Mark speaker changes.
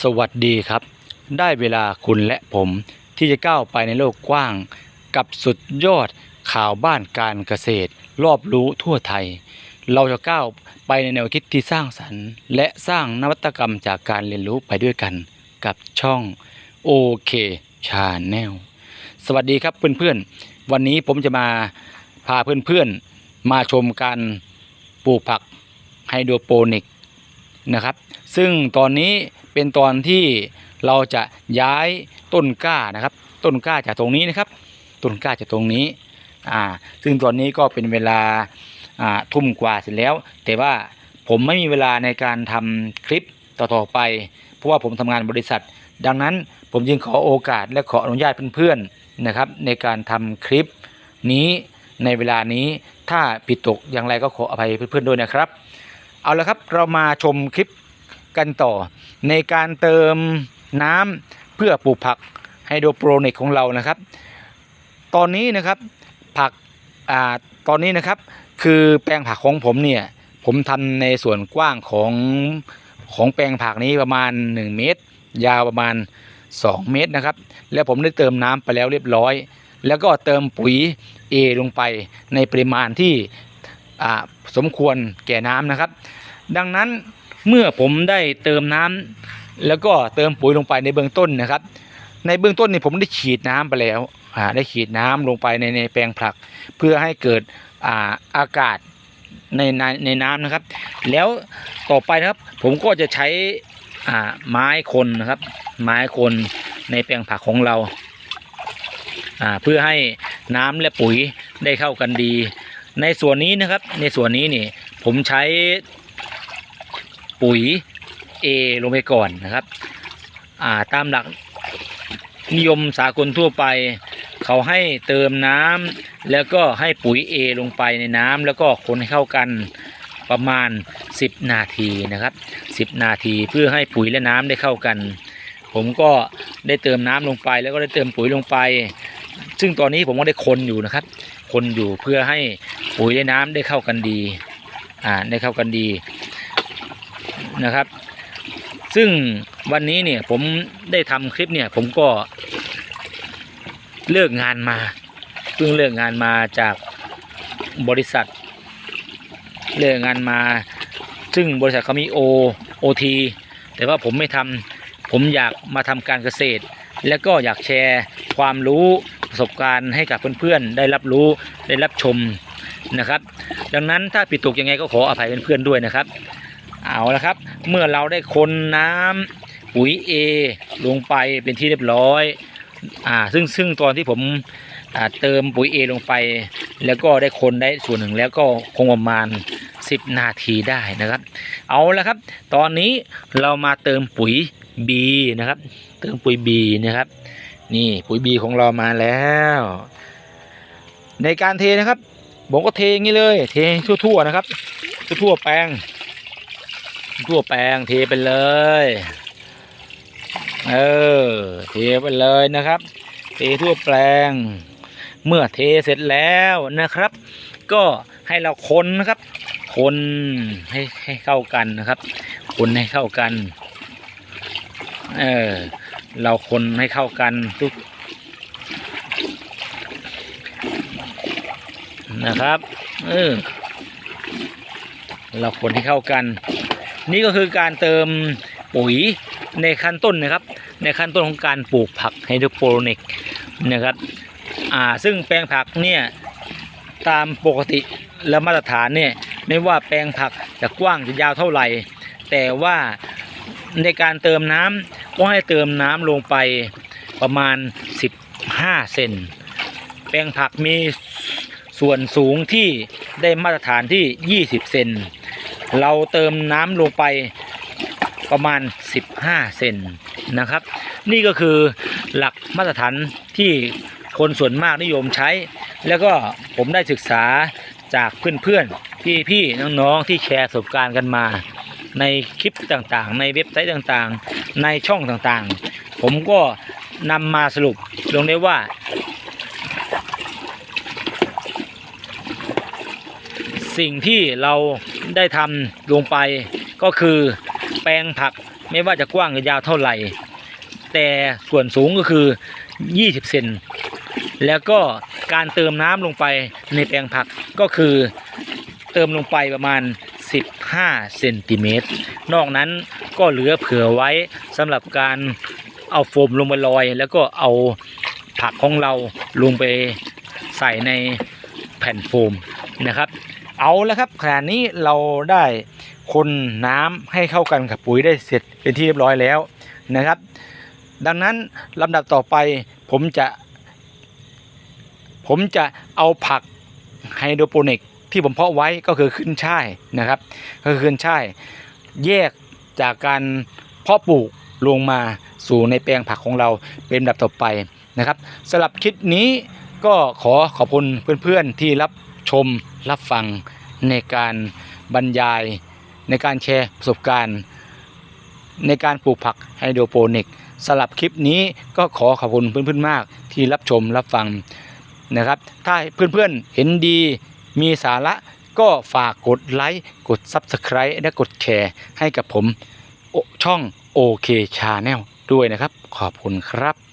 Speaker 1: สวัสดีครับ ได้เวลาคุณและผมที่จะก้าวไปในโลกกว้าง กับสุดยอดข่าวบ้านการเกษตร รอบรู้ทั่วไทย เราจะก้าวไปในแนวคิดที่สร้างสรรค์ และสร้างนวัตกรรมจากการเรียนรู้ไปด้วยกัน กับช่องโอเคชาแนลสวัสดีครับเพื่อนๆ วันนี้ผมจะมาพาเพื่อนๆ มาชมการปลูกผักไฮโดรโปนิก นะครับ ซึ่งตอนนี้เป็นตอนที่เราจะย้ายต้นกล้านะครับ ต้นกล้าจากตรงนี้นะครับ ต้นกล้าจากตรงนี้อ่าซึ่งตอนนี้ก็เป็นเวลาอ่าทุ่มกว่าเสร็จแล้ว แต่ว่าผมไม่มีเวลาในการทำคลิปต่อๆไป เพราะว่าผมทำงานบริษัท ดังนั้นผมจึงขอโอกาสและขออนุญาตเพื่อนๆนะครับ ในการทำคลิปนี้ในเวลานี้ถ้าผิดตกอย่างไรก็ขออภัยเพื่อนๆด้วยนะครับ เอาละครับเรามาชมคลิปกันต่อ ในการเติมน้ำเพื่อปลูกผักไฮโดรโปรนิกของเรานะครับ ตอนนี้นะครับผักอ่าตอนนี้นะครับคือแปลงผักของผมเนี่ยผมทำในส่วนกว้างของของแปลงผักนี้ประมาณ 1 เมตร ยาวประมาณ 2 เมตรนะครับ แล้วผมได้เติมน้ำไปแล้วเรียบร้อย แล้วก็เติมปุ๋ย A ลงไปในปริมาณที่ สมควรแก่น้ำนะครับ ดังนั้นเมื่อผมได้เติมน้ำแล้วก็เติมปุ๋ยลงไปในเบื้องต้นนะครับ ในเบื้องต้นนี่ผมได้ฉีดน้ำไปแล้วได้ฉีดน้ำลงไปในในแปลงผัก เพื่อให้เกิดอาอากาศในในในน้ำนะครับ แล้วต่อไปนะครับ ผมก็จะใช้ไม้คนนะครับ ไม้คนในแปลงผักของเราเพื่อให้น้ำและปุ๋ยได้เข้ากันดี ในส่วนนี้นะครับ ในส่วนนี้นี่ผมใช้ปุ๋ย A ลงไปก่อนนะครับ อ่าตามหลักนิยมสากลทั่วไป เขาให้เติมน้ำแล้วก็ให้ปุ๋ย A ลงไปในน้ำแล้วก็คนให้เข้ากันประมาณ 10 นาทีนะครับ 10 นาทีเพื่อให้ปุ๋ยและน้ำได้เข้ากัน ผมก็ได้เติมน้ำลงไป แล้วก็ได้เติมปุ๋ยลงไป ซึ่งตอนนี้ผมก็ได้คนอยู่นะครับ คนอยู่เพื่อให้ ปุ๋ยและน้ำได้เข้ากันดีอ่าได้เข้ากันดีนะครับ ซึ่งวันนี้เนี่ยผมได้ทำคลิปเนี่ยผมก็เลิกงานมาเพิ่งเลิกงานมาจากบริษัท เลิกงานมา ซึ่งบริษัทเขามีโอโอทีแต่ว่าผมไม่ทำผมอยากมาทำการเกษตร และก็อยากแชร์ความรู้ประสบการณ์ให้กับเพื่อนๆ ได้รับรู้ได้รับชม นะครับ ดังนั้นถ้าผิดตกยังไงก็ขออภัยเพื่อนๆด้วยนะครับ เอาละครับ เมื่อเราได้คนน้ำปุ๋ย A ลงไปเป็นที่เรียบร้อยอ่าซึ่งซึ่งตอนที่ผมเติมปุ๋ย A ลงไป แล้วก็ได้คนได้ส่วนหนึ่งแล้วก็คงประมาณ 10 นาทีได้นะครับ เอาละครับ ตอนนี้เรามาเติมปุ๋ย B นะครับ เติมปุ๋ย B นะครับ นี่ปุ๋ย B ของเรามาแล้ว ในการเทนะครับ ผมก็เทงี้เลย เททั่วๆนะครับ ทั่วๆแปลง ทั่วแปลงเทไปเลย เออ เทไปเลยนะครับ เททั่วแปลง เมื่อเทเสร็จแล้วนะครับ ก็ให้เราคนนะครับ คนให้ให้เข้ากันนะครับ คนให้เข้ากัน เออ เราคนให้เข้ากันทุก นะครับเออเราคนให้เข้ากัน นี่ก็คือการเติมปุ๋ยในขั้นต้นนะครับ ในขั้นต้นของการปลูกผักไฮโดรโปรนิกนะครับอ่าซึ่งแปลงผักเนี่ยตามปกติและมาตรฐานเนี่ยไม่ว่าแปลงผักจะกว้างจะยาวเท่าไหร่ แต่ว่าในการเติมน้ำก็ให้เติมน้ำลงไปประมาณ 15 เซนแปลงผักมี ส่วนสูงที่ได้มาตรฐานที่ 20 เซน เราเติมน้ำลงไปประมาณ 15 เซนนะครับ นี่ก็คือหลักมาตรฐานที่คนส่วนมากนิยมใช้ แล้วก็ผมได้ศึกษาจากเพื่อนๆพี่น้องๆ ที่แชร์ประสบการณ์กันมา ในคลิปต่างๆ ในเว็บไซต์ต่างๆ ในช่องต่างๆ ผมก็นำมาสรุปลงได้ว่า สิ่งที่เราได้ทำลงไปก็คือแปลงผักไม่ว่าจะกว้างหรือยาวเท่าไหร่ แต่ส่วนสูงก็คือ 20 เซนแล้วก็การเติมน้ำลงไปในแปลงผักก็คือเติมลงไปประมาณ 15 เซนติเมตร นอกนั้นก็เหลือเผื่อไว้สำหรับการเอาโฟมลงมาลอย แล้วก็เอาผักของเราลงไปใส่ในแผ่นโฟมนะครับ เอาแล้วครับขณะนี้เราได้คนน้ำให้เข้ากันกับปุ๋ยได้เสร็จเป็นที่เรียบร้อยแล้วนะครับ ดังนั้นลำดับต่อไปผมจะ ผมจะเอาผักไฮโดรโปนิกที่ผมเพาะไว้ก็คือขึ้นช่ายนะครับ ก็คือขึ้นช่ายแยกจากการเพาะปลูกลงมาสู่ในแปลงผักของเราเป็นลำดับต่อไปนะครับสำหรับคลิปนี้ก็ขอขอบคุณเพื่อนๆที่รับ ชมรับฟังในการบรรยาย ในการแชร์ประสบการณ์ ในการปลูกผักไฮโดรโปนิกสำหรับคลิปนี้ก็ขอขอบคุณเพื่อนๆมากที่รับชมรับฟังนะครับ ถ้าเพื่อนๆเห็นดีมีสาระก็ฝากกดไลค์กด Subscribe และกดแชร์ให้กับผมช่องโอเคชาแนลด้วยนะครับ ขอบคุณครับ